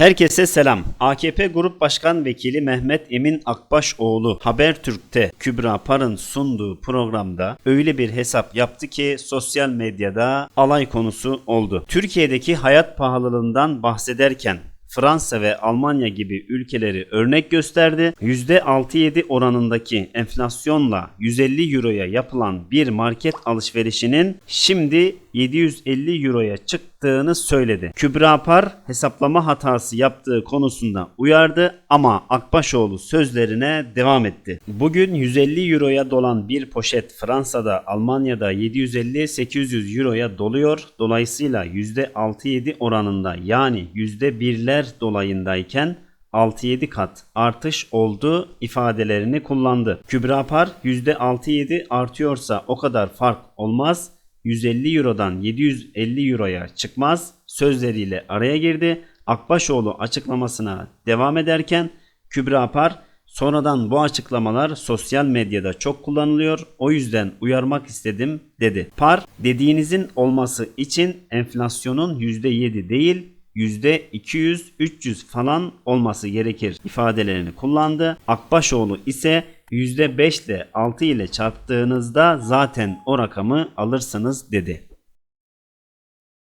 Herkese selam. AKP Grup Başkan Vekili Mehmet Emin Akbaşoğlu Habertürk'te Kübra Par'ın sunduğu programda öyle bir hesap yaptı ki sosyal medyada alay konusu oldu. Türkiye'deki hayat pahalılığından bahsederken Fransa ve Almanya gibi ülkeleri örnek gösterdi. %6-7 oranındaki enflasyonla 150 euroya yapılan bir market alışverişinin şimdi 750 euroya çıktığını söyledi. Kübra Par hesaplama hatası yaptığı konusunda uyardı ama Akbaşoğlu sözlerine devam etti. Bugün 150 euroya dolan bir poşet Fransa'da, Almanya'da 750-800 euroya doluyor. Dolayısıyla %6-7 oranında yani %1'ler dolayındayken 6-7 kat artış oldu ifadelerini kullandı. Kübra Par %6-7 artıyorsa o kadar fark olmaz. 150 Euro'dan 750 Euro'ya çıkmaz sözleriyle araya girdi. Akbaşoğlu açıklamasına devam ederken Kübra Par sonradan bu açıklamalar sosyal medyada çok kullanılıyor o yüzden uyarmak istedim dedi. Par dediğinizin olması için enflasyonun %7 değil %200-300 falan olması gerekir ifadelerini kullandı. Akbaşoğlu ise %5 ile 6 ile çarptığınızda zaten o rakamı alırsınız dedi.